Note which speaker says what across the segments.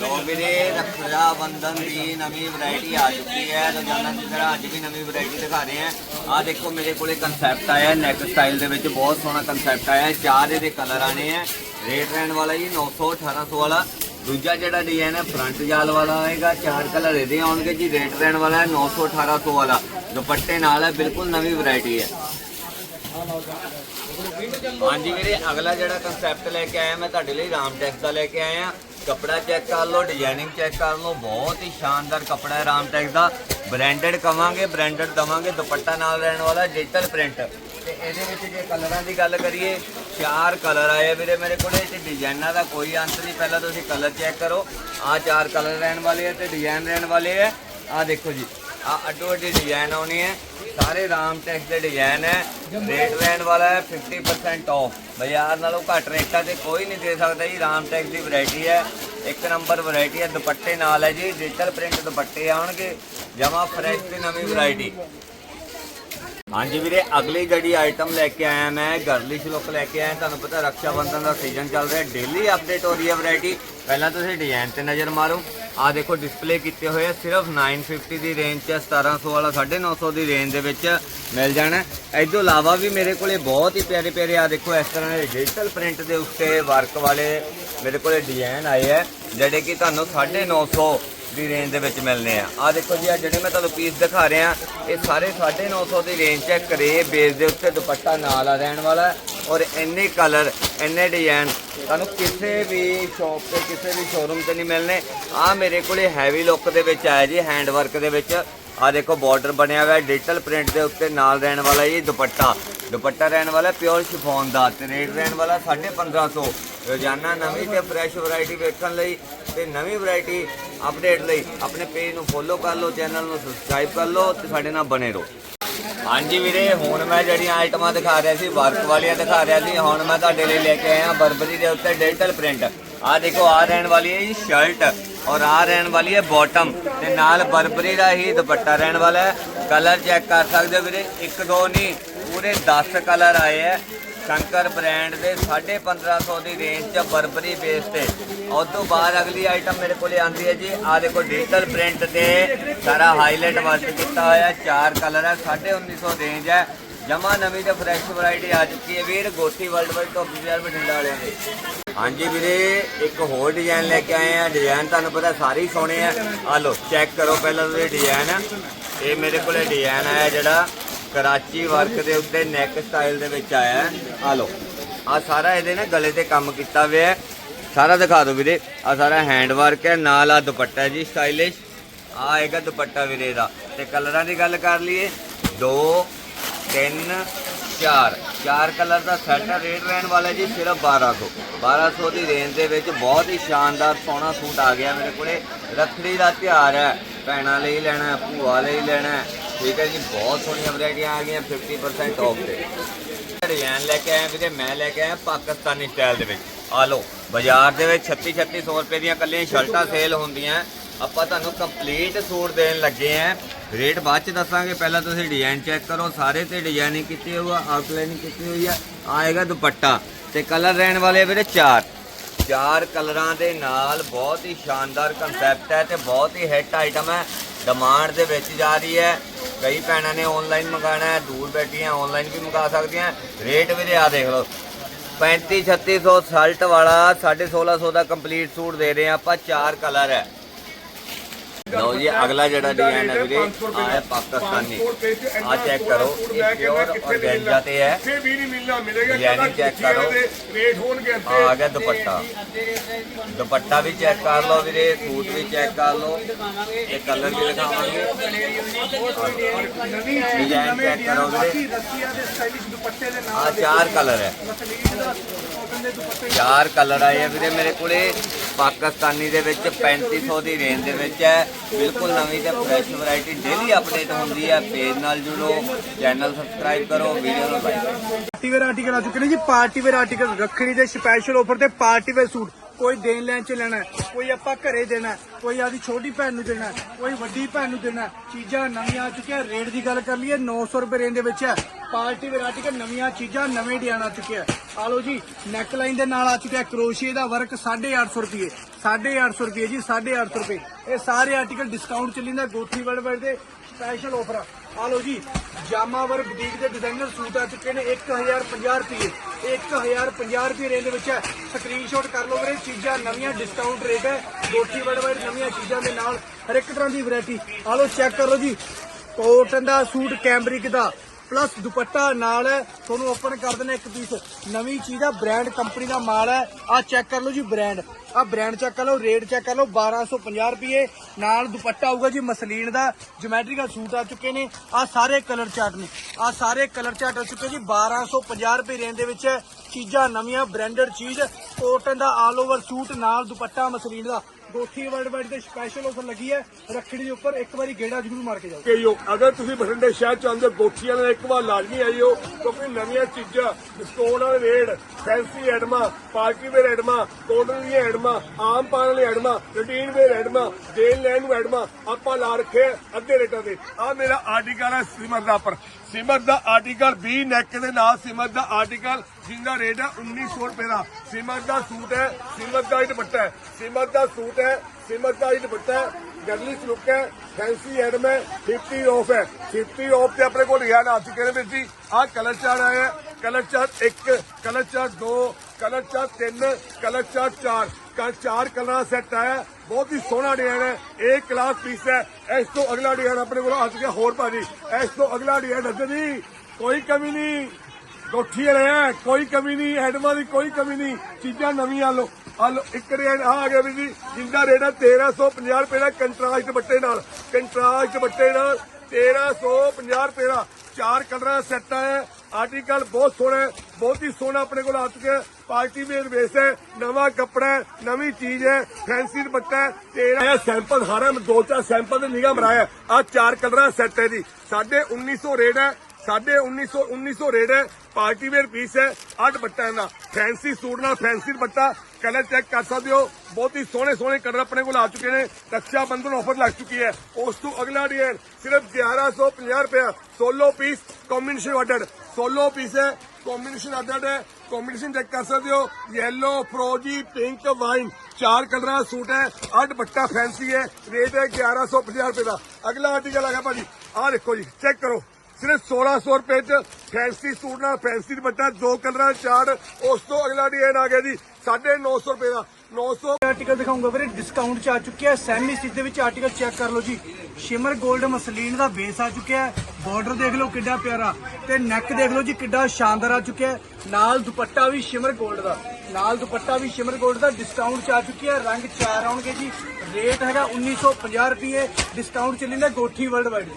Speaker 1: ਲੋ ਵੀਰੇ, ਰੱਖਿਆ ਬੰਧਨ ਦੀ ਨਵੀਂ ਵੈਰਾਈਟੀ ਆ ਚੁੱਕੀ ਹੈ। ਰੋਜ਼ਾਨਾ ਦੀ ਤਰ੍ਹਾਂ ਅੱਜ ਵੀ ਨਵੀਂ ਵੈਰਾਈਟੀ ਦਿਖਾ ਰਹੇ ਹਾਂ। ਆ ਦੇਖੋ, ਮੇਰੇ ਕੋਲੇ ਕਨਸੈਪਟ ਆਇਆ ਨੈਕ ਸਟਾਈਲ ਦੇ ਵਿੱਚ ਬਹੁਤ ਸੋਹਣਾ ਕਨਸੈਪਟ ਆਇਆ ਚਾਰ ਇਹਦੇ ਕਲਰ ਆਣੇ ਆ ਰੇਟ ਰਹਿਣ ਵਾਲਾ ਜੀ 900 1800 ਵਾਲਾ। ਦੂਜਾ ਜਿਹੜਾ ਡਿਜ਼ਾਈਨ ਹੈ ਫਰੰਟ ਜਾਲ ਵਾਲਾ ਆਏਗਾ। ਚਾਰ ਕਲਰ ਇਹਦੇ ਆਉਣਗੇ ਜੀ। ਰੇਟ ਰਹਿਣ ਵਾਲਾ ਹੈ 900 1800 ਵਾਲਾ। ਦੁਪੱਟੇ ਨਾਲ ਹੈ, ਬਿਲਕੁਲ ਨਵੀਂ ਵੈਰਾਈਟੀ ਹੈ। ਹਾਂਜੀ ਵੀਰੇ, ਅਗਲਾ ਜਿਹੜਾ ਕਨਸੈਪਟ ਲੈ ਕੇ ਆਇਆ, ਮੈਂ ਤੁਹਾਡੇ ਲਈ ਰਾਮਟੈਕਸ ਦਾ ਲੈ ਕੇ ਆਇਆ। ਕਪੜਾ ਚੈੱਕ ਕਰ ਲਓ ਡਿਜ਼ਾਈਨਿੰਗ ਚੈੱਕ ਕਰ ਲਓ, ਬਹੁਤ ਹੀ ਸ਼ਾਨਦਾਰ ਕਪੜਾ ਹੈ ਰਾਮਟੈਕਸ ਦਾ। ਬ੍ਰਾਂਡਡ ਕਵਾਂਗੇ ਬ੍ਰਾਂਡਡ ਦਵਾਂਗੇ, ਦੁਪੱਟਾ ਨਾਲ ਰਹਿਣ ਵਾਲਾ ਡਿਜੀਟਲ ਪ੍ਰਿੰਟ ਤੇ ਇਹਦੇ ਵਿੱਚ ਜੇ ਕਲਰਾਂ ਦੀ ਗੱਲ ਕਰੀਏ, ਚਾਰ ਕਲਰ ਆਏ ਵੀਰੇ ਮੇਰੇ ਕੋਲੇ, ਤੇ ਡਿਜ਼ਾਈਨਾਂ ਦਾ ਕੋਈ ਅੰਤ ਨਹੀਂ, ਪਹਿਲਾਂ ਤੁਸੀਂ ਕਲਰ ਚੈੱਕ ਕਰੋ। ਆ ਚਾਰ ਕਲਰ ਰਹਿਣ ਵਾਲੇ ਆ ਤੇ ਡਿਜ਼ਾਈਨ ਰਹਿਣ ਵਾਲੇ ਆ। ਆ ਦੇਖੋ ਜੀ ਆ ਅੱਡੋ ਅੱਡੀ ਡਿਜ਼ਾਈਨ ਆਉਣੀ ਹੈ। ਸਾਰੇ ਰਾਮ ਟੈਕਸ ਦੇ ਡਿਜ਼ਾਈਨ ਹੈ। ਰੇਟ ਲੈਣ ਵਾਲਾ ਹੈ 50% ਆਫ ਬਾਜ਼ਾਰ ਨਾਲੋਂ ਘੱਟ ਰੇਟਾਂ ਤੇ ਕੋਈ ਨਹੀਂ ਦੇ ਸਕਦਾ ਜੀ, ਰਾਮ ਟੈਕਸ ਦੀ ਵੈਰਾਈਟੀ ਹੈ। ਇੱਕ ਨੰਬਰ ਵੈਰਾਈਟੀ ਹੈ, ਦੁਪੱਟੇ ਨਾਲ ਹੈ ਜੀ ਡਿਜੀਟਲ ਪ੍ਰਿੰਟ ਦੁਪੱਟੇ ਆਉਣਗੇ, ਜਮਾ ਫਰੈਸ਼ ਤੇ ਨਵੀਂ ਵੈਰਾਈਟੀ ਹਾਂਜੀ ਵੀਰੇ, ਅਗਲੀ ਜਿਹੜੀ ਆਈਟਮ ਲੈ ਕੇ ਆਇਆ ਮੈਂ ਗਰਲਿਸ਼ ਲੁੱਕ ਲੈ ਕੇ ਆਇਆ। ਤੁਹਾਨੂੰ ਪਤਾ ਰੱਖਿਆ ਬੰਧਨ ਦਾ ਸੀਜ਼ਨ ਚੱਲ ਰਿਹਾ ਡੇਲੀ ਅਪਡੇਟ ਹੋ ਰਹੀ ਹੈ ਵੈਰਾਈਟੀ ਪਹਿਲਾਂ ਤੁਸੀਂ ਡਿਜ਼ਾਈਨ ਤੇ ਨਜ਼ਰ ਮਾਰੋ। ਆ ਦੇਖੋ ਡਿਸਪਲੇ ਕੀਤੇ ਹੋਏ ਆ, ਸਿਰਫ 950 ਦੀ ਰੇਂਜ 'ਚ 1700 ਵਾਲਾ 950 ਦੀ ਰੇਂਜ ਦੇ ਵਿੱਚ ਮਿਲ ਜਾਣਾ। ਇਹ ਤੋਂ ਇਲਾਵਾ ਵੀ ਮੇਰੇ ਕੋਲੇ ਬਹੁਤ ਹੀ ਪਿਆਰੇ ਪਿਆਰੇ ਆ ਦੇਖੋ, ਇਸ ਤਰ੍ਹਾਂ ਦੇ ਡਿਜੀਟਲ ਪ੍ਰਿੰਟ ਦੇ ਉੱਤੇ ਵਰਕ ਵਾਲੇ ਮੇਰੇ ਕੋਲੇ ਡਿਜ਼ਾਈਨ ਆਏ ਆ, ਜਿਹੜੇ ਕਿ ਤੁਹਾਨੂੰ 950 ਦੀ ਰੇਂਜ ਦੇ ਵਿੱਚ ਮਿਲਨੇ ਆ। ਆ ਦੇਖੋ ਜੀ ਆ ਜਿਹੜੇ ਮੈਂ ਤੁਹਾਨੂੰ ਪੀਸ ਦਿਖਾ ਰਿਹਾ, ਇਹ ਸਾਰੇ 950 ਦੀ ਰੇਂਜ 'ਚ ਕਰੇ ਬੇਸ ਦੇ ਉੱਤੇ ਦੁਪੱਟਾ ਨਾਲ ਆ ਰਹਿਣ ਵਾਲਾ ਔਰ ਇੰਨੇ ਕਲਰ ਇੰਨੇ ਡਿਜ਼ਾਈਨ ਤੁਹਾਨੂੰ ਕਿਸੇ ਵੀ ਸ਼ਾਪ ਤੇ, ਕਿਸੇ ਵੀ ਸ਼ੋਰੂਮ ਤੇ ਨਹੀਂ ਮਿਲਨੇ। ਆ ਮੇਰੇ ਕੋਲੇ ਹੈਵੀ ਲੁੱਕ ਦੇ ਵਿੱਚ ਆਇਆ ਜੀ ਹੈਂਡ ਵਰਕ ਦੇ ਵਿੱਚ। ਆ ਦੇਖੋ ਬਾਰਡਰ ਬਣਿਆ ਹੋਇਆ ਡਿਜੀਟਲ ਪ੍ਰਿੰਟ ਦੇ ਉੱਤੇ ਨਾਲ ਰਹਿਣ ਵਾਲਾ ਜੀ ਦੁਪੱਟਾ। ਦੁਪੱਟਾ ਰਹਿਣ ਵਾਲਾ ਪਿਓਰ ਸ਼ਿਫੋਨ ਦਾ ਤੇ ਰੇਟ ਰਹਿਣ ਵਾਲਾ 1550 ਰੋਜ਼ਾਨਾ ਨਵੀਂ ਤੇ ਫਰੈਸ਼ ਵੈਰਾਈਟੀ ਵੇਖਣ ਲਈ ਤੇ ਨਵੀਂ ਵੈਰਾਈਟੀ ਅਪਡੇਟ ਲਈ ਆਪਣੇ ਪੇਜ ਨੂੰ ਫੋਲੋ ਕਰ ਲਓ ਚੈਨਲ ਨੂੰ ਸਬਸਕ੍ਰਾਈਬ ਕਰ ਲਓ ਤੇ ਸਾਡੇ ਨਾਲ ਬਣੇ ਰਹੋ। ਹਾਂਜੀ ਵੀਰੇ, ਹੁਣ ਮੈਂ ਜਿਹੜੀਆਂ ਆਈਟਮਾਂ ਦਿਖਾ ਰਿਹਾ ਸੀ ਵਰਕ ਵਾਲੀਆਂ ਦਿਖਾ ਰਿਹਾ ਸੀ, ਹੁਣ ਮੈਂ ਤੁਹਾਡੇ ਲਈ ਲੈ ਕੇ ਆਇਆ ਬਰਬਰੀ ਦੇ ਉੱਤੇ ਡਿਜੀਟਲ ਪ੍ਰਿੰਟ ਆ ਦੇਖੋ ਆ ਰਹਿਣ ਵਾਲੀ ਹੈ ਜੀ ਸ਼ਰਟ ਔਰ ਆ ਰਹਿਣ ਵਾਲੀ ਹੈ ਬਾਟਮ ਤੇ ਨਾਲ ਬਰਬਰੀ ਦਾ ਹੀ ਦੁਪੱਟਾ ਰਹਿਣ ਵਾਲਾ ਹੈ। ਕਲਰ ਚੈੱਕ ਕਰ ਸਕਦੇ ਹੋ ਵੀਰੇ, ਇੱਕ ਦੋ ਨਹੀਂ, ਪੂਰੇ 10 ਕਲਰ ਆਏ ਹੈ। ਸ਼ੰਕਰ ਬ੍ਰਾਂਡ ਦੇ 1550 ਦੀ ਰੇਂਜ 'ਚ ਬਰਬਰੀ ਬੇਸ ਤੇ। ਉਸ ਤੋਂ ਬਾਅਦ ਅਗਲੀ ਆਈਟਮ ਮੇਰੇ ਕੋਲੇ ਆਂਦੀ ਹੈ ਜੀ। ਆ ਦੇਖੋ ਡਿਜੀਟਲ ਪ੍ਰਿੰਟ ਤੇ ਸਾਰਾ ਹਾਈਲਾਈਟ ਵਰਕ ਕੀਤਾ ਹੋਇਆ ਚਾਰ ਕਲਰ ਹੈ 1950 ਰੇਂਜ ਹੈ। ਜਮਾ ਨਵੀਂ ਤੇ ਫਰੈਸ਼ ਵੈਰਾਈਟੀ ਆ ਚੁੱਕੀ ਹੈ ਵੀਰ, ਗੋਤੀ ਵਰਲਡ ਵਾਈਡ ਟੌਪ ਬਾਜ਼ਾਰ ਬਠਿੰਡਾ ਵਾਲਿਆਂ ਦੇ। ਹਾਂਜੀ ਵੀਰੇ, ਇੱਕ ਹੋਰ ਡਿਜ਼ਾਈਨ ਲੈ ਕੇ ਆਏ ਆ ਡਿਜ਼ਾਈਨ ਤੁਹਾਨੂੰ ਪਤਾ ਸਾਰੇ ਹੀ ਸੋਹਣੇ ਆ ਆ ਲਓ ਚੈੱਕ ਕਰੋ ਪਹਿਲਾਂ ਤੁਸੀਂ ਡਿਜ਼ਾਈਨ ਇਹ ਮੇਰੇ ਕੋਲੇ ਡਿਜ਼ਾਈਨ ਆਇਆ ਜਿਹੜਾ ਕਰਾਚੀ ਵਰਕ ਦੇ ਉੱਤੇ ਨੈਕ ਸਟਾਈਲ ਦੇ ਵਿੱਚ ਆਇਆ ਹੈ। ਆ ਲੋ ਆ ਸਾਰਾ ਇਹਦੇ ਨਾ ਗਲੇ ਤੇ ਕੰਮ ਕੀਤਾ ਹੋਇਆ ਹੈ। ਸਾਰਾ ਦਿਖਾ ਦਿਓ ਵੀਰੇ। ਆ ਸਾਰਾ ਹੈਂਡ ਵਰਕ ਹੈ। ਨਾਲ ਆ ਦੁਪੱਟਾ ਜੀ ਸਟਾਈਲਿਸ਼ ਆ ਆਏਗਾ ਦੁਪੱਟਾ ਵੀਰੇ ਦਾ। ਤੇ ਕਲਰਾਂ ਦੀ ਗੱਲ ਕਰ ਲਈਏ। 2 3 4 ਚਾਰ ਕਲਰ ਦਾ ਸੈੱਟ ਹੈ ਰੇਟ ਰਹਿਣ ਵਾਲਾ ਜੀ ਸਿਰਫ 1200 1200 ਦੀ ਰੇਂਜ ਦੇ ਵਿੱਚ ਬਹੁਤ ਹੀ ਸ਼ਾਨਦਾਰ ਸੋਹਣਾ ਸੂਟ ਆ ਗਿਆ ਮੇਰੇ ਕੋਲੇ। ਰੱਖੜੀ ਦਾ ਤਿਉਹਾਰ ਹੈ। ਭੈਣਾਂ ਲਈ ਲੈਣਾ ਭੂਆ ਲਈ ਲੈਣਾ ਠੀਕ ਹੈ ਜੀ, ਬਹੁਤ ਸੋਹਣੀਆਂ ਵੈਰਾਈਟੀਆਂ ਆ ਗਈਆਂ 50% ਆਫ ਤੇ ਡਿਜ਼ਾਈਨ ਲੈ ਕੇ ਆਇਆ ਵੀਰੇ, ਮੈਂ ਲੈ ਕੇ ਆਇਆ ਪਾਕਿਸਤਾਨੀ ਸਟਾਈਲ ਦੇ ਵਿੱਚ। ਆ ਲਓ, ਬਾਜ਼ਾਰ ਦੇ ਵਿੱਚ 36 3600 ਰੁਪਏ ਦੀਆਂ ਕੱਲੀਆਂ ਸ਼ਰਟਾਂ ਸੇਲ ਹੁੰਦੀਆਂ। ਆਪਾਂ ਤੁਹਾਨੂੰ ਕੰਪਲੀਟ ਸੂਟ ਦੇਣ ਲੱਗੇ ਆਂ। ਰੇਟ ਬਾਅਦ ਚ ਦੱਸਾਂਗੇ, ਪਹਿਲਾਂ ਤੁਸੀਂ ਡਿਜ਼ਾਈਨ ਚੈੱਕ ਕਰੋ, ਸਾਰੇ ਤੇ ਡਿਜ਼ਾਈਨਿੰਗ ਕੀਤੀ ਹੋਈ ਆ ਆਊਟਲਾਈਨਿੰਗ ਕੀਤੀ ਹੋਈ ਆ, ਆਏਗਾ ਦੁਪੱਟਾ। ਤੇ ਕਲਰ ਰਹਿਣ ਵਾਲੇ ਵੀਰੇ ਚਾਰ। ਚਾਰ ਕਲਰਾਂ ਦੇ ਨਾਲ ਬਹੁਤ ਹੀ ਸ਼ਾਨਦਾਰ ਕਨਸੈਪਟ ਹੈ ਤੇ ਬਹੁਤ ਹੀ ਹਿੱਟ ਆਈਟਮ ਹੈ। ਡਿਮਾਂਡ ਦੇ ਵਿੱਚ ਜਾ ਰਹੀ ਹੈ। ਕਈ ਭੈਣਾਂ ਨੇ ਆਨਲਾਈਨ ਮੰਗਾਣਾ ਹੈ, ਦੂਰ ਬੈਠੀਆਂ ਆਨਲਾਈਨ ਵੀ ਮੰਗਾ ਸਕਦੀਆਂ ਰੇਟ ਵੀ ਆ ਦੇਖ ਲਓ। 35 3600 ਸਲਟ ਵਾਲਾ 1650 ਦਾ ਕੰਪਲੀਟ ਸੂਟ ਦੇ ਰਹੇ ਹਾਂ ਆਪਾਂ, ਚਾਰ ਕਲਰ ਹੈ। ਲਓ ਜੀ ਅਗਲਾ ਜਿਹੜਾ ਡਿਜ਼ਾਈਨ ਹੈ ਵੀਰੇ ਆ ਹੈ ਪਾਕਿਸਤਾਨੀ। ਆ ਚੈੱਕ ਕਰੋ ਇਹ ਪਿਓਰ ਔਰਗੈਂਜਾ ਤੇ ਹੈ।
Speaker 2: ਇੱਥੇ ਵੀ ਨਹੀਂ ਮਿਲਣਾ ਮਿਲੇਗਾ
Speaker 1: ਡਿਜ਼ਾਈਨਿੰਗ ਚੈੱਕ ਕਰੋ।
Speaker 2: ਰੇਟ ਹੋਣਗੇ
Speaker 1: ਆ ਆ ਗਿਆ ਦੁਪੱਟਾ। ਦੁਪੱਟਾ ਵੀ ਚੈੱਕ ਕਰ ਲਓ ਵੀਰੇ ਸੂਟ ਵੀ ਚੈੱਕ ਕਰ ਲਓ। ਇਹ ਕਲਰ ਵੀ ਦਿਖਾਵਾਂਗੇ।
Speaker 2: ਨਵੀਂ
Speaker 1: ਡਿਜ਼ਾਈਨ ਚੈੱਕ ਕਰੋ ਵੀਰੇ। ਆ ਚਾਰ ਕਲਰ ਹੈ। ਚਾਰ ਕਲਰ ਆਏ ਆ ਵੀਰੇ ਮੇਰੇ ਕੋਲੇ। ਪਾਕਿਸਤਾਨੀ ਦੇ ਵਿੱਚ 3500 ਦੀ ਰੇਂਜ ਦੇ ਵਿੱਚ ਹੈ। ਬਿਲਕੁਲ ਨਵੀਂ ਤੇ ਫਰੈਸ਼ ਵੈਰਾਈਟੀ ਡੇਲੀ ਅਪਡੇਟ ਹੁੰਦੀ ਹੈ। ਪੇਜ ਨਾਲ ਜੁੜੋ ਚੈਨਲ ਸਬਸਕ੍ਰਾਈਬ ਕਰੋ ਵੀਡੀਓ ਨੂੰ ਲਾਈਕ ਕਰੋ।
Speaker 2: ਪਾਰਟੀ ਵੇਅਰ ਆਰਟੀਕਲ ਆ ਚੁੱਕੇ ਨੇ ਜੀ। ਪਾਰਟੀ ਵੇਅਰ ਆਰਟੀਕਲ ਰੱਖੜੀ ਦੇ ਸਪੈਸ਼ਲ ਆਫਰ ਤੇ ਪਾਰਟੀ ਵੇਅਰ ਸੂਟ। ਕੋਈ ਦੇਣ ਲੈਣ ਚ ਲੈਣਾ, ਕੋਈ ਆਪਾਂ ਘਰੇ ਦੇਣਾ, ਕੋਈ ਆਦੀ ਛੋਟੀ ਭੈਣ ਨੂੰ ਦੇਣਾ, ਕੋਈ ਵੱਡੀ ਭੈਣ ਨੂੰ ਦੇਣਾ, ਚੀਜ਼ਾਂ ਨਵੀਆਂ ਆ ਚੁੱਕੀਆਂ, ਰੇਟ ਦੀ ਗੱਲ ਕਰ ਲਈਏ 900 ਰੁਪਏ ਰੇਂਜ ਦੇ ਵਿੱਚ ਹੈ। ਪਾਰਟੀ ਵੇਅਰ ਆਰਟੀਕਲ ਨਵੀਆਂ ਚੀਜ਼ਾਂ ਨਵੇਂ ਡਿਜ਼ਾਈਨ ਆ ਚੁੱਕੇ ਆ। ਆ ਲਓ ਜੀ ਨੈਕ ਲਾਈਨ ਦੇ ਨਾਲ ਆ ਚੁੱਕਿਆ ਕਰੋਸ਼ੀਏ ਦਾ ਵਰਕ 850 ਰੁਪਏ 850 ਰੁਪਏ ਜੀ 850 ਰੁਪਏ। ਇਹ ਸਾਰੇ ਆਰਟੀਕਲ ਡਿਸਕਾਊਂਟ ਚੱਲਿੰਦਾ ਗੋਥੀ ਵਰਡ ਵਰਡ ਦੇ ਸਪੈਸ਼ਲ ਆਫਰ ਆ। ਆ ਲਓ ਜੀ, ਜਾਮਾਵਰ ਬੁਟੀਕ ਦੇ ਡਿਜ਼ਾਈਨਰ ਸੂਟ ਆ ਚੁੱਕੇ ਨੇ 1050 ਰੁਪਏ 1050 ਰੁਪਏ ਰੇਂਜ ਵਿੱਚ ਹੈ। ਸਕਰੀਨਸ਼ਾਟ ਕਰ ਲਓ ਵੀਰੇ, ਚੀਜ਼ਾਂ ਨਵੀਆਂ ਡਿਸਕਾਊਂਟ ਰੇਟ ਹੈ, ਗੋਠੀ ਵਰਡ ਨਵੀਆਂ ਚੀਜ਼ਾਂ ਦੇ ਨਾਲ ਹਰ ਇੱਕ ਤਰ੍ਹਾਂ ਦੀ ਵੈਰਾਈਟੀ ਆ ਲਓ ਚੈੱਕ ਕਰੋ ਜੀ ਕੋਟਨ ਦਾ ਸੂਟ ਕੈਂਬਰਿਕ ਦਾ। ਪਲੱਸ ਦੁਪੱਟਾ ਨਾਲ ਹੈ ਤੁਹਾਨੂੰ ਓਪਨ ਕਰ ਦਿੰਦੇ ਇੱਕ ਪੀਸ ਨਵੀਂ ਚੀਜ਼ ਆ ਬ੍ਰਾਂਡ ਕੰਪਨੀ ਦਾ ਮਾਲ ਹੈ। ਆ ਚੈੱਕ ਕਰ ਲਓ ਜੀ ਬ੍ਰਾਂਡ ਆ ਬ੍ਰਾਂਡ ਚੈੱਕ ਕਰ ਲਓ ਰੇਟ ਚੈੱਕ ਕਰ ਲਓ 1250 ਰੁਪਏ। ਨਾਲ ਦੁਪੱਟਾ ਆਊਗਾ ਜੀ ਮਸਲੀਨ ਦਾ। ਜਿਓਮੈਟ੍ਰੀਕਲ ਸੂਟ ਆ ਚੁੱਕੇ ਨੇ। ਆ ਸਾਰੇ ਕਲਰ ਚਾਰਟ ਨੇ। ਆ ਸਾਰੇ ਕਲਰ ਚਾਰਟ ਆ ਚੁੱਕੇ ਜੀ 1250 ਰੁਪਏ ਰੇਂਜ ਦੇ ਵਿੱਚ ਚੀਜ਼ਾਂ, ਨਵੀਆਂ ਬ੍ਰਾਂਡਡ ਚੀਜ਼ ਕੋਟਨ ਦਾ ਆਲ ਓਵਰ ਸੂਟ ਨਾਲ ਦੁਪੱਟਾ ਮਸਲੀਨ ਦਾ। ਗੋਠੀ ਵਰਡ ਵਰਡ ਤੇ ਸਪੈਸ਼ਲ ਆਫਰ ਲੱਗੀ ਹੈ ਰੱਖੜੀ ਦੇ ਉੱਪਰ। ਇੱਕ ਵਾਰੀ ਗੇੜਾ ਜ਼ਰੂਰ ਮਾਰ ਕੇ ਜਾਓ।
Speaker 3: ਕਿ ਜੋ ਅਗਰ ਤੁਸੀਂ ਬਠਿੰਡੇ ਸ਼ਹਿਰ ਚ ਆਉਂਦੇ ਗੋਠੀਆਂ ਨਾਲ ਇੱਕ ਵਾਰ ਲਾਜ਼ਮੀ ਆਈਓ, ਕਿਉਂਕਿ ਨਵੀਆਂ ਚੀਜ਼ਾਂ ਡਿਸਕਾਊਂਟ ਵਾਲੇ ਰੇਟ ਫੈਂਸੀ ਐਡਮਾ ਪਾਰਟੀ ਵੇਅਰ ਐਡਮਾ ਕਾਟਨ ਦੀਆਂ ਐਡਮਾ, ਆਮ ਪਾਣ ਵਾਲੀ ਐਡਮਾ ਰੂਟੀਨ ਵੇਅਰ ਐਡਮਾ, ਦੇਣ ਲੈਣ ਨੂੰ ਐਡਮਾ, ਆਪਾਂ ਲਾ ਰੱਖੇ ਅੱਧੇ ਰੇਟਾਂ ਤੇ। ਆ ਮੇਰਾ ਆਰਟੀਕਲ ਹੈ ਸਿਮਰ ਦਾ ਪਰ ਸਿਮਰ ਦਾ ਆਰਟੀਕਲ 20 ਨੈਕ ਦੇ ਨਾਲ ਸਿਮਰ ਦਾ ਆਰਟੀਕਲ ਜਿੰਦਾ ਰੇਟ ਹੈ 1900 ਰੁਪਏ ਦਾ। ਸਿਮਰ ਦਾ ਸੂਟ ਹੈ, ਸਿਮਰ ਦਾ ਦੁਪੱਟਾ ਹੈ। ਸਿਮਰ ਦਾ ਸੂਟ ਹੈ, ਸਿਮਰ ਦਾ ਦੁਪੱਟਾ ਹੈ। ਗਰਲਿਸ਼ ਲੁੱਕ ਹੈ ਫੈਂਸੀ ਐਡਮ ਹੈ 50 ਆਫ ਹੈ। 50 ਆਫ ਤੇ ਆਪਣੇ ਕੋਲ ਰਿਆਨ ਆ ਚੁੱਕੇ ਨੇ ਵੀਰ ਜੀ। ਆਹ ਕਲਰ ਚਾਰ ਆਇਆ ਕਲਰ ਚਾਰ 1 colour chart 2 colour chart 3 colour chart 4 ਚਾਰ। ਕਲਰਾਂ ਸੈੱਟ ਆਇਆ। ਬਹੁਤ ਹੀ ਸੋਹਣਾ ਡਿਜ਼ਾਈਨ ਹੈ। ਇਹ ਕਲਾਸ ਪੀਸ ਹੈ। ਇਸ ਤੋਂ ਅਗਲਾ ਡਿਜ਼ਾਈਨ ਆਪਣੇ ਕੋਲ ਆ ਚੁੱਕਿਆ ਹੋਰ ਭਾਜੀ। ਇਸ ਤੋਂ ਅਗਲਾ ਡਿਜ਼ਾਈਨ ਅੱਗੇ ਨਹੀਂ ਕੋਈ ਕਮੀ ਨਹੀਂ। ਕੋਠੀ ਵਾਲੇ ਆ ਕੋਈ ਕਮੀ ਨਹੀਂ। ਐਡਮਾਂ ਦੀ ਕੋਈ ਕਮੀ ਨਹੀਂ। ਚੀਜ਼ਾਂ ਨਵੀਆਂ ਲੋ ਆ ਇੱਕ ਰੇਟ ਆ ਗਿਆ ਵੀ ਜੀ, ਜਿੰਦਾ ਰੇਟ ਹੈ 1350 ਰੁਪਏ ਦਾ ਕੰਟਰਾਸਟ ਦੁਪੱਟੇ ਨਾਲ। ਕੰਟਰਾਸਟ ਦੁਪੱਟੇ ਨਾਲ 1350 ਰੁਪਏ ਦਾ। ਚਾਰ ਕਲਰਾਂ ਦਾ ਸੈੱਟ ਹੈ। ਆਰਟੀਕਲ ਬਹੁਤ ਸੋਹਣਾ ਬਹੁਤ ਹੀ ਸੋਹਣਾ ਆਪਣੇ ਕੋਲ ਆ ਚੁੱਕਿਆ। ਪਾਰਟੀ ਵੇਅਰ ਵੇਸ ਹੈ, ਨਵਾਂ ਕੱਪੜਾ ਨਵੀਂ ਚੀਜ਼ ਹੈ ਫੈਂਸੀ ਦੁਪੱਟਾ ਤੇਰਾ ਸੈਂਪਲ ਸਾਰਾ ਦੋ ਚਾਰ ਸੈਂਪਲ ਦੇ ਨਿਗਾਹ ਮਰਾਇਆ ਆ ਚਾਰ ਕਲਰਾਂ ਸੈੱਟ ਹੈ ਜੀ। ਸਾਡੇ 1900 ਰੇਟ ਹੈ, ਸਾਡੇ 1900 1900 ਰੇਟ ਹੈ, ਪਾਰਟੀ ਵੇਅਰ ਪੀਸ ਹੈ, ਆਹ ਦੁਪੱਟਾ ਇਹਦਾ ਫੈਂਸੀ ਸੂਟ ਨਾਲ ਫੈਂਸੀ ਦੁਪੱਟਾ ਕਲਰ ਚੈੱਕ ਕਰ ਸਕਦੇ ਹੋ। ਬਹੁਤ ਹੀ ਸੋਹਣੇ ਸੋਹਣੇ ਕਲਰ ਆਪਣੇ ਕੋਲ ਆ ਚੁੱਕੇ ਨੇ। ਰਕਸ਼ਾ ਬੰਧਨ ਆਫਰ ਲੱਗ ਚੁੱਕੀ ਹੈ। ਉਸ ਤੋਂ ਅਗਲਾ ਡਿਜ਼ਾਈਨ ਸਿਰਫ 1150 ਰੁਪਏ solo piece combination order solo piece ਹੈ ਕੰਬੀਨੇਸ਼ਨ ਆਰਡਰ ਹੈ। ਕੰਬੀਨੇਸ਼ਨ ਚੈੱਕ ਕਰ ਸਕਦੇ ਹੋ। ਯੈਲੋ ਫਰੋਜੀ ਪਿੰਕ ਵਾਈਨ ਚਾਰ ਕਲਰਾਂ ਦਾ ਸੂਟ ਹੈ। ਆਹ ਦੁਪੱਟਾ ਫੈਂਸੀ ਹੈ। ਰੇਟ ਹੈ 1150 ਰੁਪਏ ਦਾ। ਅਗਲਾ ਆਰਟੀਕਲ ਆ ਗਿਆ ਭਾਜੀ। ਆਹ ਦੇਖੋ ਜੀ ਚੈੱਕ ਕਰੋ। ਸਿਰਫ 1600 ਰੁਪਏ ਚ ਫੈਂਸੀ ਸੂਟ ਨਾਲ ਫੈਂਸੀ ਦੁਪੱਟਾ, ਦੋ ਕਲਰਾਂ ਦਾ ਚਾਰਟ ਉਸ ਤੋਂ ਅਗਲਾ ਡਿਜ਼ਾਈਨ ਆ ਗਿਆ ਜੀ 950 ਰੁਪਏ ਦਾ। 900
Speaker 2: ਆਰਟੀਕਲ ਦਿਖਾਉਂਗਾ ਵੀਰੇ ਡਿਸਕਾਊਂਟ ਚ ਆ ਚੁੱਕਿਆ ਸੈਮੀ ਸਟਿਚ ਦੇ ਵਿੱਚ ਆਰਟੀਕਲ ਚੈੱਕ ਕਰ ਲਓ ਜੀ। ਸ਼ਿਮਰ 골ਡ ਮਸਲੀਨ ਦਾ ਬੇਸ ਆ ਚੁੱਕਿਆ ਹੈ। ਬਾਰਡਰ ਦੇਖ ਲਓ ਕਿੱਡਾ ਪਿਆਰਾ। ਤੇ ਨੈਕ ਦੇਖ ਲਓ ਜੀ, ਕਿੱਡਾ ਸ਼ਾਨਦਾਰ ਆ ਚੁੱਕਿਆ ਨਾਲ ਦੁਪੱਟਾ ਵੀ ਸ਼ਿਮਰ 골ਡ ਦਾ। ਨਾਲ ਦੁਪੱਟਾ ਵੀ ਸ਼ਿਮਰ 골ਡ ਦਾ ਡਿਸਕਾਊਂਟ ਚ ਆ ਰੰਗ ਚਾਰ ਆਉਣਗੇ ਜੀ। ਰੇਟ ਹੈਗਾ 1950 ਰੁਪਏ ਡਿਸਕਾਊਂਟ ਚੱਲਿੰਦਾ ਗੋਠੀ ਵਰਲਡ ਵਾਈਡ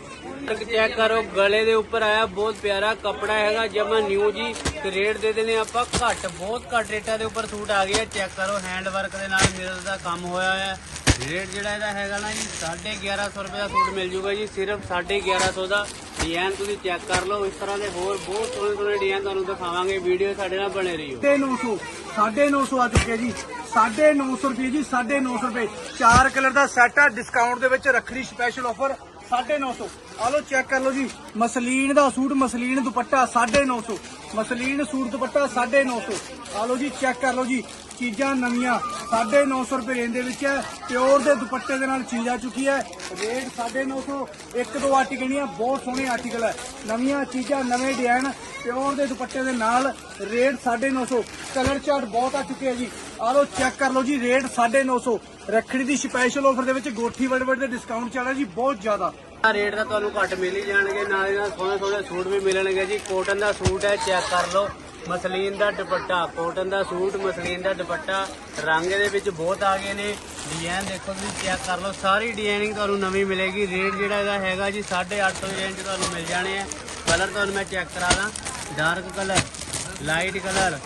Speaker 4: ਚੈੱਕ ਕਰੋ, ਗਲੇ ਦੇ ਉੱਪਰ ਆਇਆ ਬਹੁਤ ਪਿਆਰਾ ਕਪੜਾ ਹੈਗਾ, ਜਮਾ ਨਿਊ ਜੀ। ਰੇਟ ਦੇ ਦੇਣੇ ਆਪਾਂ ਘੱਟ, ਬਹੁਤ ਘੱਟ ਰੇਟਾਂ ਦੇ ਉੱਪਰ ਸੂਟ ਆ ਗਿਆ ਚੈੱਕ ਕਰੋ ਹੈਂਡ ਵਰਕ ਦੇ ਨਾਲ ਮਿਰਰ ਦਾ ਕੰਮ ਹੋਇਆ ਹੋਇਆ। ਰੇਟ ਜਿਹੜਾ ਇਹਦਾ ਹੈਗਾ ਨਾ ਜੀ 1150 ਰੁਪਏ ਦਾ ਸੂਟ ਮਿਲ ਜੂਗਾ ਜੀ, ਸਿਰਫ 1150 ਦਾ। ਡਿਜ਼ਾਈਨ ਤੁਸੀਂ ਚੈੱਕ ਕਰ ਲਓ, ਇਸ ਤਰ੍ਹਾਂ ਦੇ ਹੋਰ ਬਹੁਤ ਸੋਹਣੇ ਸੋਹਣੇ ਡਿਜ਼ਾਈਨ ਤੁਹਾਨੂੰ ਦਿਖਾਵਾਂਗੇ ਵੀਡੀਓ ਸਾਡੇ ਨਾਲ ਬਣੇ ਰਹੀਓ।
Speaker 2: 950 950 ਆ ਚੁੱਕਿਆ ਜੀ। 950 ਰੁਪਏ ਜੀ 950 ਰੁਪਏ। ਚਾਰ ਕਲਰ ਦਾ ਸੈੱਟ ਆ ਡਿਸਕਾਊਂਟ ਦੇ ਵਿੱਚ ਰੱਖੜੀ ਸਪੈਸ਼ਲ ਆਫਰ 950 ਆ ਲਓ ਚੈੱਕ ਕਰ ਲਓ ਜੀ, ਮਸਲੀਨ ਦਾ ਸੂਟ, ਮਸਲੀਨ ਦੁਪੱਟਾ 950 ਮਸਲੀਨ ਸੂਟ ਦੁਪੱਟਾ 950 ਆ ਲਓ ਜੀ ਚੈੱਕ ਕਰ ਲਓ ਜੀ, ਚੀਜ਼ਾਂ ਨਵੀਆਂ 950 ਰੁਪਏ ਰੇਂਜ ਦੇ ਵਿੱਚ ਹੈ। ਪਿਓਰ ਦੇ ਦੁਪੱਟੇ ਦੇ ਨਾਲ ਚੀਜ਼ ਆ ਚੁੱਕੀ ਹੈ। ਰੇਟ 950 ਇੱਕ ਦੋ ਆਰਟੀਕਲ ਬਹੁਤ ਸੋਹਣੇ ਆਰਟੀਕਲ ਹੈ। ਨਵੀਆਂ ਚੀਜ਼ਾਂ, ਨਵੇਂ ਡਿਜ਼ਾਈਨ ਪਿਓਰ ਦੇ ਦੁਪੱਟੇ ਦੇ ਨਾਲ ਰੇਟ 950 ਕਲਰ ਚਾਰਟ ਬਹੁਤ ਆ ਚੁੱਕੇ ਹੈ ਜੀ। ਆ ਲਓ ਚੈੱਕ ਕਰ ਲਓ ਜੀ, ਰੇਟ 950 ਰੱਖੜੀ ਦੀ ਸਪੈਸ਼ਲ ਆਫਰ ਦੇ ਵਿੱਚ ਗੋਠੀ ਵੜਵੜ ਦੇ ਡਿਸਕਾਊਂਟ ਚੱਲ ਰਿਹਾ ਜੀ, ਬਹੁਤ ਜ਼ਿਆਦਾ।
Speaker 4: ਰੇਟ ਤਾਂ ਤੁਹਾਨੂੰ ਘੱਟ ਮਿਲ ਹੀ ਜਾਣਗੇ, ਨਾਲ ਨਾਲ ਸੋਹਣੇ ਸੋਹਣੇ ਸੂਟ ਵੀ ਮਿਲਣਗੇ ਜੀ। ਕੋਟਨ ਦਾ ਸੂਟ ਹੈ ਚੈੱਕ ਕਰ ਲਓ। ਮਸਲੀਨ ਦਾ ਦੁਪੱਟਾ ਕੋਟਨ ਦਾ ਸੂਟ, ਮਸਲੀਨ ਦਾ ਦੁਪੱਟਾ। ਰੰਗ ਦੇ ਵਿੱਚ ਬਹੁਤ ਆ ਗਏ ਨੇ। ਡਿਜ਼ਾਈਨ ਦੇਖੋ ਤੁਸੀਂ ਚੈੱਕ ਕਰ ਲਓ। ਸਾਰੀ ਡਿਜ਼ਾਈਨਿੰਗ ਤੁਹਾਨੂੰ ਨਵੀਂ ਮਿਲੇਗੀ। ਰੇਟ ਜਿਹੜਾ ਇਹਦਾ ਹੈਗਾ ਜੀ 850 ਰੇਂਜ ਤੁਹਾਨੂੰ ਮਿਲ ਜਾਣੇ ਆ। ਕਲਰ ਤੁਹਾਨੂੰ ਮੈਂ ਚੈੱਕ ਕਰਾ ਦਾਂ। Dark colour light colour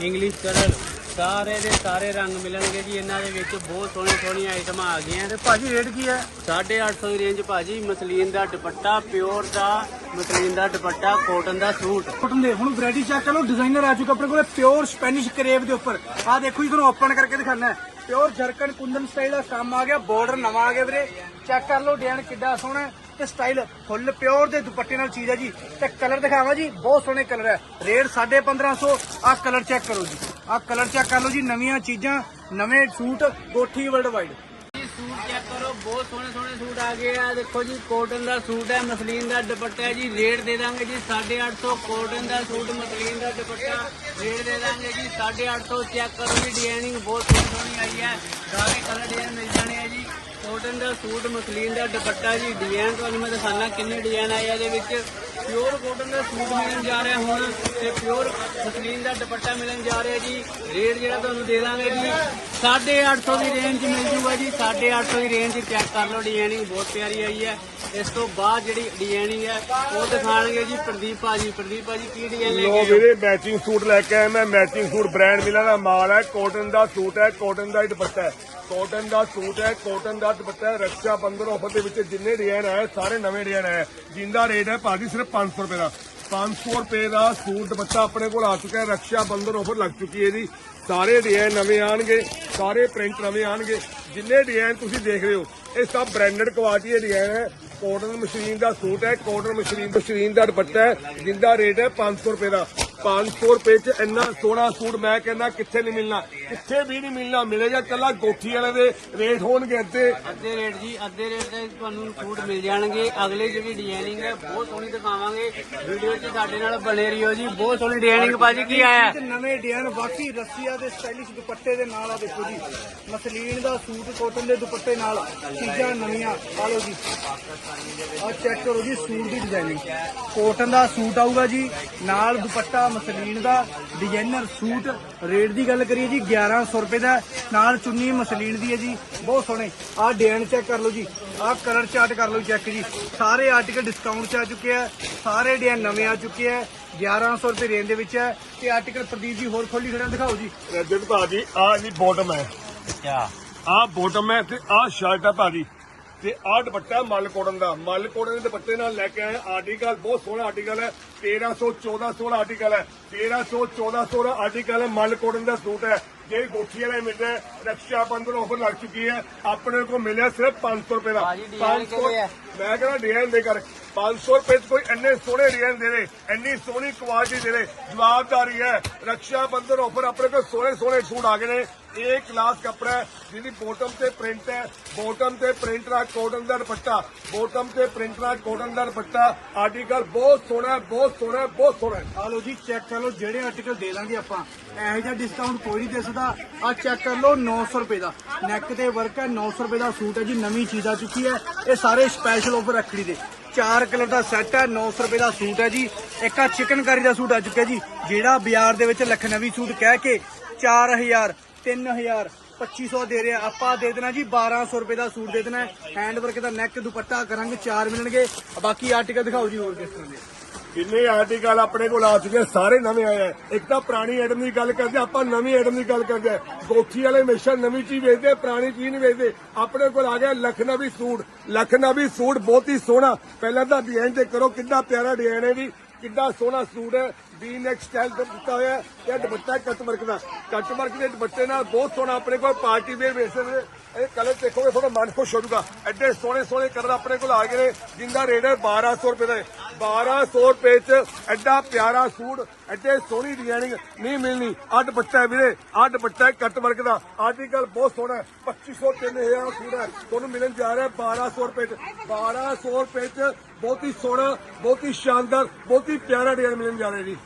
Speaker 4: English colour ਸਾਰੇ ਦੇ ਸਾਰੇ ਰੰਗ ਮਿਲਣਗੇ ਜੀ ਇਹਨਾਂ ਦੇ ਵਿੱਚ ਬਹੁਤ ਸੋਹਣੀ ਸੋਹਣੀਆਂ ਆਈਟਮਾਂ ਆ ਗਈਆਂ
Speaker 2: ਤੇ ਭਾਜੀ ਰੇਟ ਕੀ ਹੈ?
Speaker 4: 850 ਦੀ ਰੇਂਜ ਭਾਜੀ ਮਸਲੀਨ ਦਾ ਦੁਪੱਟਾ ਪਿਓਰ ਦਾ ਮਸਲੀਨ ਦਾ ਦੁਪੱਟਾ ਕੋਟਨ ਦਾ ਸੂਟ।
Speaker 2: ਕਾਟਨ ਦੇ ਹੁਣ ਵੈਰਾਈਟੀ ਚੈੱਕ ਕਰ ਲਓ ਡਿਜ਼ਾਈਨਰ ਆ ਚੁੱਕਾ ਆਪਣੇ ਕੋਲੇ ਪਿਓਰ ਸਪੈਨਿਸ਼ ਕਰੇਵ ਦੇ ਉੱਪਰ। ਆਹ ਦੇਖੋ ਜੀ ਤੁਹਾਨੂੰ ਓਪਨ ਕਰਕੇ ਦਿਖਾਣਾ ਹੈ। ਪਿਓਰ ਜਰਕਨ ਕੁੰਦਨ ਸਟਾਈਲ ਦਾ ਕੰਮ ਆ ਗਿਆ ਬਾਰਡਰ ਨਵਾਂ ਆ ਗਿਆ ਵੀਰੇ। ਚੈੱਕ ਕਰ ਲਓ ਡਿਜ਼ਾਈਨ ਕਿੱਡਾ ਸੋਹਣਾ ਤੇ ਸਟਾਈਲ ਫੁੱਲ ਪਿਓਰ ਦੇ ਦੁਪੱਟੇ ਨਾਲ ਚੀਜ਼ ਹੈ ਜੀ। ਤੇ ਕਲਰ ਦਿਖਾਵਾਂ ਜੀ, ਬਹੁਤ ਸੋਹਣੇ ਕਲਰ ਹੈ। ਰੇਟ 1550 ਆਹ ਕਲਰ ਚੈੱਕ ਕਰੋ ਜੀ। ਆਹ ਕਲਰ ਚੈੱਕ ਕਰ ਲਓ ਜੀ, ਨਵੀਆਂ ਚੀਜ਼ਾਂ, ਨਵੇਂ ਸੂਟ, ਕੋਠੀ ਵਰਲਡ ਵਾਈਡ।
Speaker 4: ਸੂਟ ਚੈੱਕ ਕਰੋ, ਬਹੁਤ ਸੋਹਣੇ ਸੋਹਣੇ ਸੂਟ ਆ ਗਏ ਆ। ਦੇਖੋ ਜੀ ਕੋਟਨ ਦਾ ਸੂਟ ਹੈ, ਮਸਲੀਨ ਦਾ ਦੁਪੱਟਾ ਹੈ ਜੀ। ਰੇਟ ਦੇ ਦਾਂਗੇ ਜੀ 850 ਕੋਟਨ ਦਾ ਸੂਟ, ਮਸਲੀਨ ਦਾ ਦੁਪੱਟਾ। ਰੇਟ ਦੇ ਦਾਂਗੇ ਜੀ 850 ਚੈੱਕ ਕਰੋ ਜੀ ਡਿਜ਼ਾਈਨਿੰਗ ਬਹੁਤ ਸੋਹਣੀ ਸੋਹਣੀ ਆਈ ਹੈ। ਸਾਰੇ ਕਲਰ ਡਿਜ਼ਾਈਨ ਮਿਲ ਜਾਣੇ ਆ ਜੀ। ਕੋਟਨ ਦਾ ਸੂਟ ਮਸਲੀਨ ਦਾ ਦੁਪੱਟਾ ਜੀ ਡਿਜ਼ਾਈਨ ਤੁਹਾਨੂੰ ਮੈਂ ਦਿਖਾਣਾ ਕਿੰਨੇ ਡਿਜ਼ਾਈਨ ਆਏ ਆ ਇਹਦੇ ਵਿੱਚ। ਪਿਓਰ ਕੋਟਨ ਦਾ ਸੂਟ ਮਿਲਣ ਜਾ ਰਿਹਾ ਹੁਣ ਤੇ ਪਿਓਰ ਮਸਲੀਨ ਦਾ ਦੁਪੱਟਾ ਮਿਲਣ ਜਾ ਰਿਹਾ ਜੀ। ਰੇਟ ਜਿਹੜਾ ਤੁਹਾਨੂੰ ਦੇ ਦਾਂਗੇ ਜੀ 850 ਦੀ ਰੇਂਜ ਮਿਲ ਜੂਗਾ ਜੀ 850 ਦੀ ਰੇਂਜ ਚੈੱਕ ਕਰ ਲਓ ਡਿਜ਼ਾਈਨਿੰਗ ਬਹੁਤ ਪਿਆਰੀ ਆਈ ਹੈ। ਇਸ ਤੋਂ ਬਾਅਦ ਜਿਹੜੀ ਡਿਜ਼ਾਈਨਿੰਗ ਹੈ ਉਹ ਦਿਖਾਣਗੇ ਜੀ ਪ੍ਰਦੀਪ ਭਾਜੀ। ਪ੍ਰਦੀਪ ਭਾਜੀ ਕੀ ਡਿਜ਼ਾਈਨ ਲੈ
Speaker 3: ਲੋ
Speaker 4: ਕੇ ਆਏ ਹੋ?
Speaker 3: ਵੀਰੇ ਮੈਚਿੰਗ ਸੂਟ ਲੈ ਕੇ ਆਇਆ ਮੈਂ ਮੈਚਿੰਗ ਸੂਟ ਬ੍ਰਾਂਡ ਮਿਲਾ ਦਾ ਮਾਲ ਹੈ ਕਾਟਨ ਦਾ ਸੂਟ ਹੈ ਕਾਟਨ ਦਾ ਹੀ ਦੁਪੱਟਾ ਹੈ। ਕਾਟਨ ਦਾ ਸੂਟ ਹੈ ਕਾਟਨ ਦਾ ਦੁਪੱਟਾ ਹੈ, ਰੱਖਿਆ ਬੰਦਰ ਆਫਰ ਦੇ ਵਿੱਚ ਜਿੰਨੇ ਡਿਜ਼ਾਈਨ ਆਏ, ਸਾਰੇ ਨਵੇਂ ਡਿਜ਼ਾਈਨ ਆਏ। ਜਿੰਦਾ ਰੇਟ ਹੈ ਭਾਜੀ ਸਿਰਫ 500 ਰੁਪਏ ਦਾ। 500 ਰੁਪਏ ਦਾ ਸੂਟ ਦੁਪੱਟਾ ਆਪਣੇ ਕੋਲ ਆ ਚੁੱਕਾ ਹੈ, ਰੱਖਿਆ ਬੰਦਰ ਆਫਰ ਲੱਗ ਚੁੱਕੀ ਹੈ ਜੀ ਸਾਰੇ ਡਿਜ਼ਾਈਨ ਨਵੇਂ ਆਣਗੇ ਸਾਰੇ ਪ੍ਰਿੰਟ ਨਵੇਂ ਆਣਗੇ ਜਿੰਨੇ ਡਿਜ਼ਾਈਨ ਤੁਸੀਂ ਦੇਖ ਰਹੇ ਹੋ, ਇਹ ਸਭ ਬ੍ਰਾਂਡਡ ਕੁਆਲਿਟੀ ਦੇ ਡਿਜ਼ਾਈਨ ਹੈ। ਕਾਟਨ ਮਸ਼ੀਨ ਦਾ ਸੂਟ ਹੈ ਕਾਟਨ ਮਸ਼ੀਨ ਮਸ਼ੀਨ ਦਾ ਦੁਪੱਟਾ ਹੈ, ਜਿੰਦਾ ਰੇਟ ਹੈ 500 ਰੁਪਏ ਦਾ। 500 ਰੁਪਏ ਚ ਇੰਨਾ ਸੋਹਣਾ ਸੂਟ ਮੈਂ ਕਹਿੰਦਾ ਕਿੱਥੇ ਨਹੀਂ ਮਿਲਣਾ। ਕਿੱਥੇ ਵੀ ਨਹੀਂ ਮਿਲਣਾ। ਮਿਲੇਗਾ ਕੱਲਾ ਗੋਠੀ ਵਾਲੇ ਦੇ ਰੇਟ ਹੋਣਗੇ ਅੱਧੇ।
Speaker 4: ਅੱਧੇ ਰੇਟ ਜੀ ਅੱਧੇ ਰੇਟ ਤੇ ਤੁਹਾਨੂੰ ਸੂਟ ਮਿਲ ਜਾਣਗੇ। ਅਗਲੇ ਜਿਹੜੀ ਡਿਜ਼ਾਈਨਿੰਗ ਹੈ ਬਹੁਤ ਸੋਹਣੀ ਦਿਖਾਵਾਂਗੇ। ਵੀਡੀਓ 'ਚ ਸਾਡੇ ਨਾਲ ਬਣੇ ਰਹੀਓ ਜੀ। ਬਹੁਤ ਸੋਹਣੀ ਡਿਜ਼ਾਈਨਿੰਗ ਭਾਜੀ ਕੀ ਆਇਆ?
Speaker 2: ਤੇ ਨਵੇਂ ਡਿਜ਼ਾਈਨ ਬਾਕੀ ਰੱਸੀਆ ਦੇ ਸਟਾਈਲਿਸ਼ ਦੁਪੱਟੇ ਦੇ ਨਾਲ ਆ ਦੇਖੋ ਜੀ। ਮਸਲੀਨ ਦਾ ਸੂਟ ਕਾਟਨ ਦੇ ਦੁਪੱਟੇ ਨਾਲ ਚੀਜ਼ਾਂ ਨਵੀਆਂ ਆ ਲਓ ਜੀ। ਆ ਚੈੱਕ ਕਰੋ ਜੀ ਸੂਟ ਦੀ ਡਿਜ਼ਾਈਨਿੰਗ ਕਾਟਨ ਦਾ ਸੂਟ ਆਊਗਾ ਜੀ। ਨਾਲ ਦੁਪੱਟਾ ਮਸਲੀਨ ਦਾ ਡਿਜ਼ਾਈਨਰ ਸੂਟ ਰੇਟ ਦੀ ਗੱਲ ਕਰੀਏ ਜੀ 1100 ਰੁਪਏ ਦਾ। ਨਾਲ ਚੁੰਨੀ ਮਸਲੀਨ ਦੀ ਹੈ ਜੀ ਬਹੁਤ ਸੋਹਣੇ। ਆਹ ਡਿਜ਼ਾਈਨ ਚੈੱਕ ਕਰ ਲਓ ਜੀ ਆਹ ਕਲਰ ਚਾਰਟ ਕਰ ਲਓ ਚੈੱਕ ਜੀ। ਸਾਰੇ ਆਰਟੀਕਲ ਡਿਸਕਾਊਂਟ 'ਚ ਆ ਚੁੱਕੇ ਆ ਸਾਰੇ ਡਿਜ਼ਾਈਨ ਨਵੇਂ ਆ ਚੁੱਕੇ ਆ 1100 ਰੁਪਏ ਰੇਂਜ ਦੇ ਵਿੱਚ ਹੈ ਤੇ ਆਰਟੀਕਲ ਪ੍ਰਦੀਪ ਜੀ ਹੋਰ ਖੋਲੀ ਖੜਾ ਦਿਖਾਓ ਜੀ।
Speaker 3: ਰਜਤ ਭਾਜੀ ਆ ਜੀ ਬਾਟਮ ਹੈ।
Speaker 4: ਅੱਛਾ।
Speaker 3: ਆਹ ਬਾਟਮ ਹੈ ਤੇ ਆਹ ਸ਼ਰਟ ਹੈ ਭਾਜੀ ਤੇ ਆਹ ਦੁਪੱਟਾ ਮੱਲ ਕੋਟਨ ਦਾ। ਮੱਲ ਕੋਟਨ ਦੇ ਦੁਪੱਟੇ ਨਾਲ ਲੈ ਕੇ ਆਏ ਆਰਟੀਕਲ ਬਹੁਤ ਸੋਹਣਾ ਆਰਟੀਕਲ ਹੈ। 1300 1400 ਦਾ ਆਰਟੀਕਲ ਹੈ। 1300 1400 ਦਾ ਆਰਟੀਕਲ ਹੈ ਮੱਲ ਕੋਟਨ ਦਾ ਸੂਟ ਹੈ। ਜੇ ਗੋਠੀ ਵਾਲੇ ਮਿਲਦਾ ਰਕਸ਼ਾ ਬੰਧਨ ਆਫਰ ਲੱਗ ਚੁੱਕੀ ਹੈ। ਆਪਣੇ ਕੋਲ ਮਿਲਿਆ ਸਿਰਫ 500 ਰੁਪਏ ਦਾ।
Speaker 4: ਭਾਜੀ, design
Speaker 3: 500
Speaker 4: ਕਿਹੜੇ ਆ?
Speaker 3: ਮੈਂ ਕਹਿੰਦਾ ਡਿਜ਼ਾਈਨ ਦੇ ਕਰ। 500 ਰੁਪਏ ਚ ਕੋਈ ਇੰਨੇ ਸੋਹਣੇ ਡਿਜ਼ਾਈਨ ਦੇ ਦੇ ਇੰਨੀ ਸੋਹਣੀ ਕੁਆਲਿਟੀ ਦੇ ਦੇ ਜਵਾਬਦਾਰੀ ਹੈ। ਰਕਸ਼ਾ ਬੰਧਨ ਆਫਰ ਆਪਣੇ ਕੋਲ ਸੋਹਣੇ ਸੋਹਣੇ ਸੂਟ ਆ ਗਏ ਨੇ। ਇਹ ਕਲਾਸ ਕੱਪੜਾ ਜਿਹਦੀ ਬੋਟਮ ਤੇ ਪ੍ਰਿੰਟ ਹੈ ਬੋਟਮ ਤੇ ਪ੍ਰਿੰਟ ਦਾ ਕੋਟਨ ਦਾ ਦੁਪੱਟਾ। ਬੋਟਮ ਤੇ ਪ੍ਰਿੰਟ ਦਾ ਕੋਟਨ ਦਾ ਦੁਪੱਟਾ। ਆਰਟੀਕਲ ਬਹੁਤ ਸੋਹਣਾ ਬਹੁਤ ਸੋਹਣਾ ਬਹੁਤ ਸੋਹਣਾ
Speaker 2: ਆ ਲਓ ਜੀ ਚੈੱਕ ਕਰ ਲਓ ਜਿਹੜੇ ਆਰਟੀਕਲ ਦੇ ਲਾਂਗੇ ਆਪਾਂ। ਇਹੋ ਜਿਹਾ ਡਿਸਕਾਊਂਟ ਕੋਈ ਨਹੀਂ ਦੇ ਸਕਦਾ। ਆ ਚੈੱਕ ਕਰ ਲਓ 900 ਰੁਪਏ ਦਾ। ਨੈਕ ਤੇ ਵਰਕ ਹੈ 900 ਰੁਪਏ ਦਾ ਸੂਟ ਹੈ ਜੀ, ਨਵੀਂ ਚੀਜ਼ ਆ ਚੁੱਕੀ ਹੈ। ਇਹ ਸਾਰੇ ਸਪੈਸ਼ਲ ਆਫਰ ਰੱਖੜੀ ਦੇ। ਚਾਰ ਕਲਰ ਦਾ ਸੈੱਟ ਹੈ 900 ਰੁਪਏ ਦਾ ਸੂਟ ਹੈ ਜੀ। ਇੱਕ ਆ ਚਿਕਨਕਾਰੀ ਦਾ ਸੂਟ ਆ ਚੁੱਕਿਆ ਜੀ, ਜਿਹੜਾ ਬਾਜ਼ਾਰ ਦੇ ਵਿੱਚ ਲਖਨਵੀ ਸੂਟ ਕਹਿ ਕੇ 4000 3000 2500 ਦੇ ਰਿਹਾ। ਆਪਾਂ ਦੇ ਦੇਣਾ ਜੀ 1200 ਰੁਪਏ ਦਾ ਸੂਟ ਦੇ ਦੇਣਾ ਹੈਂਡ ਵਰਕ ਦਾ ਨੈਕ ਦੁਪੱਟਾ ਰੰਗ ਚਾਰ ਮਿਲਣਗੇ। ਬਾਕੀ ਆਰਟੀਕਲ ਦਿਖਾਓ ਜੀ ਹੋਰ ਕਿਸ ਤਰ੍ਹਾਂ ਦੇ
Speaker 3: ਕਿੰਨੇ ਆਰਟੀਕਲ ਆਪਣੇ ਕੋਲ ਆ ਚੁੱਕੇ ਸਾਰੇ ਨਵੇਂ ਆਏ ਆ। ਇੱਕ ਤਾਂ ਪੁਰਾਣੀ ਆਈਟਮ ਦੀ ਗੱਲ ਕਰਦੇ ਆਪਾਂ ਨਵੀਂ ਆਈਟਮ ਦੀ ਗੱਲ ਕਰਦੇ ਆ। ਗੋਠੀ ਵਾਲੇ ਹਮੇਸ਼ਾ ਨਵੀਂ ਚੀਜ਼ ਵੇਚਦੇ ਪੁਰਾਣੀ ਚੀਜ਼ ਨਹੀਂ ਵੇਚਦੇ। ਆਪਣੇ ਕੋਲ ਆ ਗਿਆ ਲਖਨਵੀ ਸੂਟ। ਲਖਨਵੀ ਸੂਟ ਬਹੁਤ ਹੀ ਸੋਹਣਾ। ਪਹਿਲਾਂ ਤਾਂ ਡਿਜ਼ਾਈਨ ਤੇ ਕਰੋ, ਕਿੰਨਾ ਪਿਆਰਾ ਡਿਜ਼ਾਈਨ ਹੈ ਜੀ। ਕਿੰਨਾ ਸੋਹਣਾ ਸੂਟ ਹੈ। ਵੀ ਨੈਕ ਸਟਾਈਲ ਦਾ ਦਿੱਤਾ ਹੋਇਆ ਹੈ। ਇਹ ਦੁਪੱਟਾ ਕੱਟ ਵਰਕ ਦਾ। ਕੱਟ ਵਰਕ ਦੇ ਦੁਪੱਟੇ ਨਾਲ ਬਹੁਤ ਸੋਹਣਾ ਆਪਣੇ ਕੋਲ ਪਾਰਟੀ ਵੇਅਰ ਵੇਚ ਇਹ ਕਲਰ ਦੇਖੋਗੇ, ਤੁਹਾਡਾ ਮਨ ਖੁਸ਼ ਹੋ ਜਾਊਗਾ। ਐਡੇ ਸੋਹਣੇ ਸੋਹਣੇ ਕਲਰ ਆਪਣੇ ਕੋਲ ਆ ਗਏ ਨੇ, ਜਿੰਦਾ ਰੇਟ ਹੈ 1200 ਰੁਪਏ ਦਾ 1200 ਰੁਪਏ ਚ ਐਡਾ ਪਿਆਰਾ ਸੂਟ, ਐਡੇ ਸੋਹਣੀ ਡਿਜ਼ਾਈਨਿੰਗ ਨਹੀਂ ਮਿਲਣੀ। ਆਹ ਦੁਪੱਟਾ ਹੈ ਵੀਰੇ ਆਹ ਦੁਪੱਟਾ ਕੱਟ ਵਰਕ ਦਾ। ਆਰਟੀਕਲ ਬਹੁਤ ਸੋਹਣਾ ਹੈ। 2500 3000 ਸੂਟ ਹੈ। ਤੁਹਾਨੂੰ ਮਿਲਣ ਜਾ ਰਿਹਾ ਹੈ 1200 ਰੁਪਏ ਚ। 1200 ਰੁਪਏ ਚ ਬਹੁਤ ਹੀ ਸੋਹਣਾ, ਬਹੁਤ ਹੀ ਸ਼ਾਨਦਾਰ, ਬਹੁਤ ਹੀ ਪਿਆਰਾ ਡਿਜ਼ਾਈਨ ਮਿਲਣ ਜਾ ਰਿਹਾ ਜੀ।